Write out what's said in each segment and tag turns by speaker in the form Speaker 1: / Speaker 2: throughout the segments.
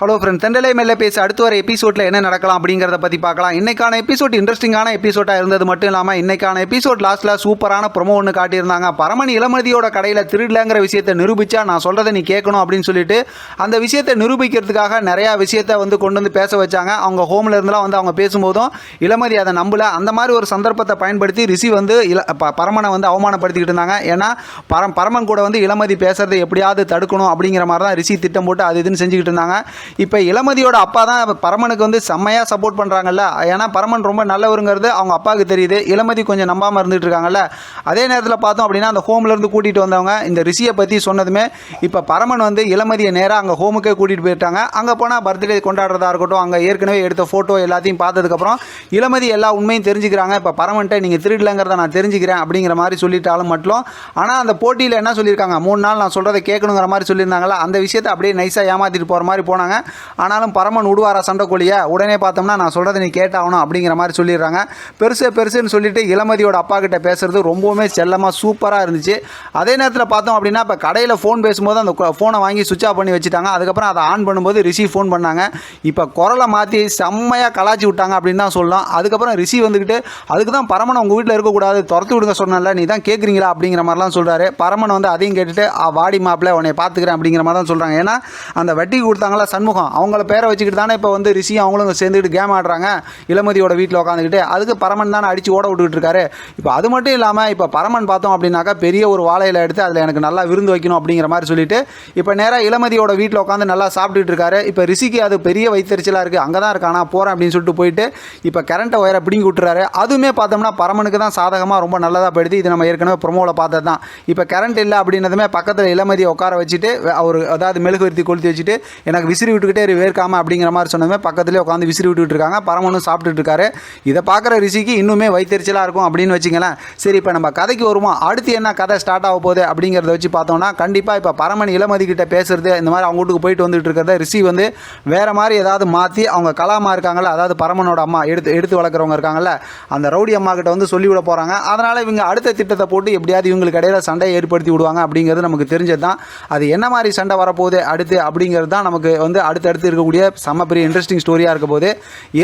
Speaker 1: Hello friend தெண்டலை மேலே பேச. அடுத்து வர எபிசோடில் என்ன நடக்கலாம் அப்படிங்கிறத பற்றி பார்க்கலாம். இன்னைக்கான எபிசோட் இன்ட்ரெஸ்டிங்கான எபிசோடாக இருந்தது மட்டும் இல்லாமல் இன்னைக்கான எபிசோட் லாஸ்ட்டில் சூப்பரான ப்ரொமோ ஒன்று காட்டியிருந்தாங்க. பரமணி இளமதியோட கடையில் திருடலங்கிற விஷயத்தை நிரூபிச்சா நான் சொல்கிறத நீ கேட்கணும் அப்படின்னு சொல்லிட்டு அந்த விஷயத்தை நிரூபிக்கிறதுக்காக நிறையா விஷயத்தை வந்து கொண்டு வந்து பேச வச்சாங்க. அவங்க ஹோமில் இருந்தெல்லாம் வந்து அவங்க பேசும்போதும் இளமதி அதை நம்பல. அந்த மாதிரி ஒரு சந்தர்ப்பத்தை பயன்படுத்தி ரிஷி வந்து இல ப- பரமனை வந்து அவமானப்படுத்திக்கிட்டு இருந்தாங்க. ஏன்னா பரம் பரமன் கூட வந்து இளமதி பேசுறதை எப்படியாவது தடுக்கணும் அப்படிங்கிற மாதிரி தான் ரிஷி திட்டம் போட்டு அது இதுன்னு செஞ்சுக்கிட்டு இருந்தாங்க. இப்போ இளமதியோட அப்பா தான் பரமனுக்கு வந்து செம்மையாக சப்போர்ட் பண்ணுறாங்கல்ல ஏன்னா பரமன் ரொம்ப நல்லவருங்கிறது அவங்க அப்பாவுக்கு தெரியுது. இளமதி கொஞ்சம் நம்பாமல் இருந்துட்டு இருக்காங்கல்ல. அதே நேரத்தில் பார்த்தோம் அப்படின்னா அந்த ஹோம்லேருந்து கூட்டிகிட்டு வந்தவங்க இந்த ரிஷியை பற்றி சொன்னதுமே இப்போ பரமன் வந்து இளமதியை நேராக அங்கே ஹோமுக்கே கூட்டிகிட்டு போயிட்டாங்க. அங்கே போனால் பர்த்டே கொண்டாடுறதா இருக்கட்டும் அங்கே ஏற்கனவே எடுத்த ஃபோட்டோ எல்லாத்தையும் பார்த்ததுக்கப்புறம் இளமதி எல்லா உண்மையும் தெரிஞ்சுக்கிறாங்க. இப்போ பரமன்ட்ட நீங்கள் திருடலங்கிறத நான் தெரிஞ்சுக்கிறேன் அப்படிங்கிற மாதிரி சொல்லிட்டாலும் மட்டும். ஆனால் அந்த போட்டியில் என்ன சொல்லியிருக்காங்க? மூணு நாள் நான் சொல்கிறத கேட்கணுங்கிற மாதிரி சொல்லியிருந்தாங்களா அந்த விஷயத்தை அப்படியே நைஸாக ஏமாற்றிட்டு போகிற மாதிரி போனாங்க. ஆனாலும் பரமன் விடுவாரா சண்டைக்கோழியை உடனே பார்த்தோம்னா நான் சொல்கிறத நீ கேட்டாகணும் அப்படிங்கிற மாதிரி சொல்லிடுறாங்க பெருசு பெருசுன்னு சொல்லிட்டு இளமதியோட அப்பா கிட்ட பேசுறது ரொம்பவுமே செல்லமாக சூப்பராக இருந்துச்சு. அதே நேரத்தில் பார்த்தோம் அப்படின்னா இப்போ கடையில் ஃபோன் பேசும்போது அந்த ஃபோனை வாங்கி சுவிச் ஆஃப் பண்ணி வச்சுட்டாங்க. அதுக்கப்புறம் அதை ஆன் பண்ணும்போது ரிஷி ஃபோன் பண்ணாங்க. இப்போ குரலை மாற்றி செம்மையாக கலாச்சி விட்டாங்க அப்படின்னு தான் சொல்லலாம். அதுக்கப்புறம் ரிஷி வந்துக்கிட்டு அதுக்கு தான் பரமன் உங்கள் வீட்டில் இருக்கக்கூடாது துரத்து விடுங்க சொன்னல நீ தான் கேட்குறீங்களா அப்படிங்கிற மாதிரிலாம் சொல்கிறாரு பரமன் வந்து அதையும் கேட்டுட்டு வாடி மாப்பிள்ள உன்னை பார்த்துக்கிறேன் அப்படிங்கிற மாதிரி தான் சொல்கிறாங்க ஏன்னா அந்த வட்டி கொடுத்தாங்களா சண்முகம். அவங்கள பேரை வச்சுக்கிட்டு தானே இப்போ வந்து ரிஷி அவங்களும் சேர்ந்துக்கிட்டு கேம் ஆடுறாங்க. இளமதியோட வீட்டில் உட்காந்துக்கிட்டு அதுக்கு பரமன் தானே அடித்து ஓட விட்டுக்கிட்டு இருக்காரு. இப்போ அது மட்டும் இல்லாமல் இப்போ பரமன் பார்த்தோம் அப்படின்னாக்கா பெரிய ஒரு வாழையில எடுத்து அதில் எனக்கு நல்லா விருந்து வைக்கணும் அப்படிங்கிற மாதிரி சொல்லிட்டு இப்போ நேராக இளமதியோட வீட்டில் உட்காந்து நல்லா சாப்பிட்டுட்டு இருக்காரு. இப்போ ரிஷிக்கு அது பெரிய வைத்தறிச்சலாக இருக்குது அங்கே தான் இருக்கானா போகிறேன் அப்படின்னு சொல்லிட்டு போயிட்டு இப்போ கரண்ட்டை ஒயரை பிடிங்கி விட்டுறாரு. அதுவுமே பார்த்தோம்னா பரமனுக்கு தான் சாதகமாக ரொம்ப நல்லதாக போயிடுது. இது நம்ம ஏற்கனவே ப்ரொமோவில் பார்த்தது தான் இப்போ கரண்ட் இல்லை அப்படின்னதுமே பக்கத்தில் இளமதியை உட்கார வச்சுட்டு அவர் அதாவது மெழுகுவர்த்தி கொளுத்தி வச்சுட்டு எனக்கு விசிறி விட்டுக்கிட்டே இரு, வேர்க்காம அப்படிங்கிற மாதிரி சொன்னதுமே பக்கத்துலேயே உட்காந்து விசிறி விட்டுக்கிட்டு இருக்காங்க. பரமனும் சாப்பிட்டுட்டு இருக்காரு. இதை பார்க்குற ரிஷிக்கு இன்னுமே வைத்தறிச்சலாக இருக்கும் அப்படின்னு வச்சுங்களேன் சரி இப்போ நம்ம கதைக்கு வருவோம்? அடுத்து என்ன கதை ஸ்டார்ட் ஆக போகுது அப்படிங்கிறத வச்சு பார்த்தோம்னா கண்டிப்பாக இப்போ பரமன் இளமதி கிட்ட பேசுறது இந்த மாதிரி அவங்க வீட்டுக்கு போயிட்டு வந்துட்டு இருக்கிறத ரிஷி வந்து வேற மாதிரி ஏதாவது மாற்றி அவங்க கலாமா இருக்காங்கல்ல அதாவது பரமனோட அம்மா எடுத்து எடுத்து வளர்க்குறவங்க இருக்காங்கல்ல அந்த ரவுடி அம்மா கிட்ட வந்து சொல்லிவிட போகிறாங்க அதனால் இவங்க அடுத்த திட்டத்தை போட்டு எப்படியாவது இவங்களுக்கு இடையில சண்டையை ஏற்படுத்தி விடுவாங்க அப்படிங்கிறது நமக்கு தெரிஞ்சது தான் அது என்ன மாதிரி சண்டை வரப்போகுது அடுத்து அப்படிங்கிறது தான் நமக்கு வந்து அடுத்தடுத்து இருக்கக்கூடிய செம்ம பெரிய இன்ட்ரெஸ்டிங் ஸ்டோரியாக இருக்க போது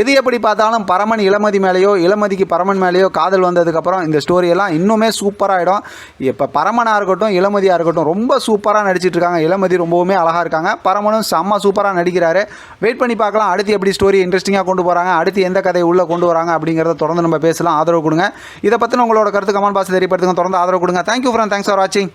Speaker 1: எது எப்படி பார்த்தாலும் பரமன் இளமதி மேலேயோ இளமதிக்கு பரமன் மேலேயோ காதல் வந்ததுக்கப்புறம் இந்த ஸ்டோரியெல்லாம் இன்னுமே சூப்பராகிடும் இப்போ பரமனாக இருக்கட்டும் இளமதியாக இருக்கட்டும் ரொம்ப சூப்பராக நடிச்சிட்டு இருக்காங்க. இளமதி ரொம்பவுமே அழகாக இருக்காங்க. பரமனும் செம்ம சூப்பராக நடிக்கிறாரு. வெயிட் பண்ணி பார்க்கலாம் அடுத்து எப்படி ஸ்டோரி இன்ட்ரெஸ்டிங்காக கொண்டு போகிறாங்க அடுத்து எந்த கதையை உள்ளே கொண்டு வராங்க அப்படிங்கிறத தொடர்ந்து நம்ம பேசலாம். ஆதரவு கொடுங்க. இதை பற்றின உங்களோட கருத்து கமெண்ட் பாக்ஸ் தெரியப்படுத்துங்க. தொடர்ந்து ஆதரவு கொடுங்க. தேங்க்யூ ஃப்ரெண்ட் தேங்க்ஸ் ஃபார் வாட்சிங்